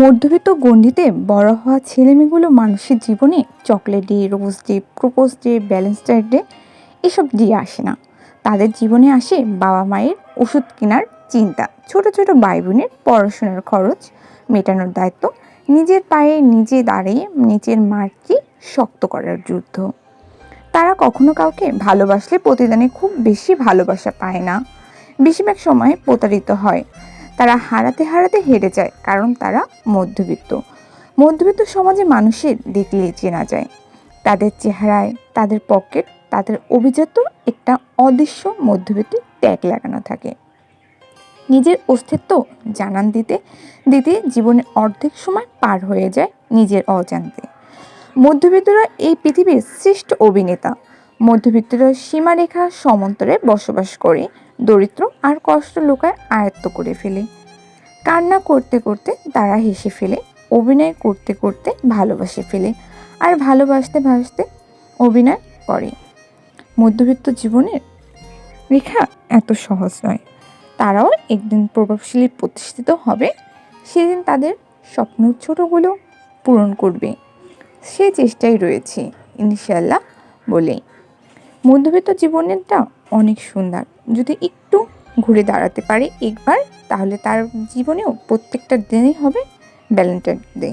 মধ্যবিত্ত গণ্ডিতে বড় হওয়া ছেলেমেয়েগুলো মানুষের জীবনে chocolate day rose day propose day Valentine day এসব দিয়ে আসে না। তাদের জীবনে আসে বাবা মায়ের ওষুধ কেনার চিন্তা। ছোট ছোট ভাই বোনের পড়াশোনার খরচ, মেটানোর দায়িত্ব, নিজের পায়ে নিজে দাঁড়িয়ে নিজের মাকে শক্ত করার যুদ্ধ। তারা কখনো কাউকে ভালোবাসলে প্রতিদানে খুব বেশি ভালোবাসা পায় না। বেশিরভাগ সময় প্রতারিত হয়। তারা হারাতে হারাতে হেরে যায়, কারণ তারা মধ্যবিত্ত। মধ্যবিত্ত সমাজে মানুষের দেখলেই চেনা যায়। তাদের চেহারায়, তাদের পকেট, তাদের অভিজাত একটা অদৃশ্য মধ্যবিত্ত ট্যাগ লাগানো থাকে। নিজের অস্তিত্ব জানান দিতে দিতে জীবনের অর্ধেক সময় পার হয়ে যায় নিজের অজান্তে। মধ্যবিত্তরা এই পৃথিবীর শ্রেষ্ঠ অভিনেতা। মধ্যবিত্তরা সীমারেখা সমান্তরে বসবাস করে, দরিদ্র আর কষ্ট লোকায় আয়ত্ত করে ফেলে। কান্না করতে করতে তারা হেসে ফেলে, অভিনয় করতে করতে ভালোবাসে ফেলে আর ভালোবাসতে ভাসতে অভিনয় করে। মধ্যবিত্ত জীবনের রেখা এত সহজ নয়। তারাও একদিন প্রভাবশালী প্রতিষ্ঠিত হবে, সেদিন তাদের স্বপ্ন ছোটোগুলো পূরণ করবে। সে চেষ্টায় রয়েছে ইনশাল্লাহ বলেই মধ্যবিত্ত জীবনেরটা অনেক সুন্দর। যদি একটু ঘুরে দাঁড়াতে পারে একবার, তাহলে তার জীবনেও প্রত্যেকটা দিনই হবে ভ্যালেন্টাইন ডে